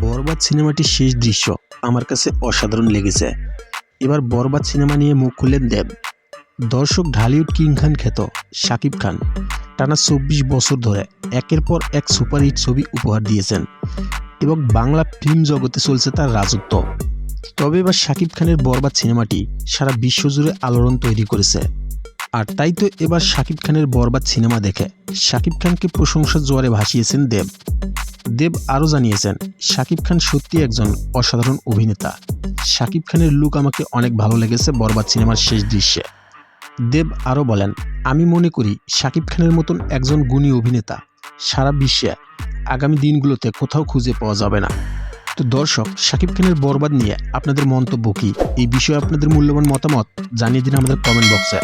বরবাদ সিনেমাটির শেষ দৃশ্য আমার কাছে অসাধারণ লেগেছে। এবার বরবাদ সিনেমা নিয়ে মুখ খুললেন দেব। দর্শক ঢালিউড কিং খান খ্যাত শাকিব খান। টানা চব্বিশ বছর ধরে একের পর এক সুপারহিট ছবি উপহার দিয়েছেন এবং বাংলা ফিল্ম জগতে চলছে তার রাজত্ব। তবে এবার শাকিব খানের বরবাদ সিনেমাটি সারা বিশ্বজুড়ে আলোড়ন তৈরি করেছে। আর তাই তো এবার শাকিব খানের বরবাদ সিনেমা দেখে। শাকিব খানকে প্রশংসার জোয়ারে ভাসিয়েছেন দেব। দেব আরও জানিয়েছেন, শাকিব খান সত্যি একজন অসাধারণ অভিনেতা। শাকিব খানের লুক আমাকে অনেক ভালো লেগেছে বরবাদ সিনেমার শেষ দৃশ্যে। দেব আরও বলেন, আমি মনে করি শাকিব খানের মতন একজন গুণী অভিনেতা সারা বিশ্বে আগামী দিনগুলোতে কোথাও খুঁজে পাওয়া যাবে না। তো দর্শক, শাকিব খানের বরবাদ নিয়ে আপনাদের মন্তব্য কী? এই বিষয়ে আপনাদের মূল্যবান মতামত জানিয়ে দিন আমাদের কমেন্ট বক্সে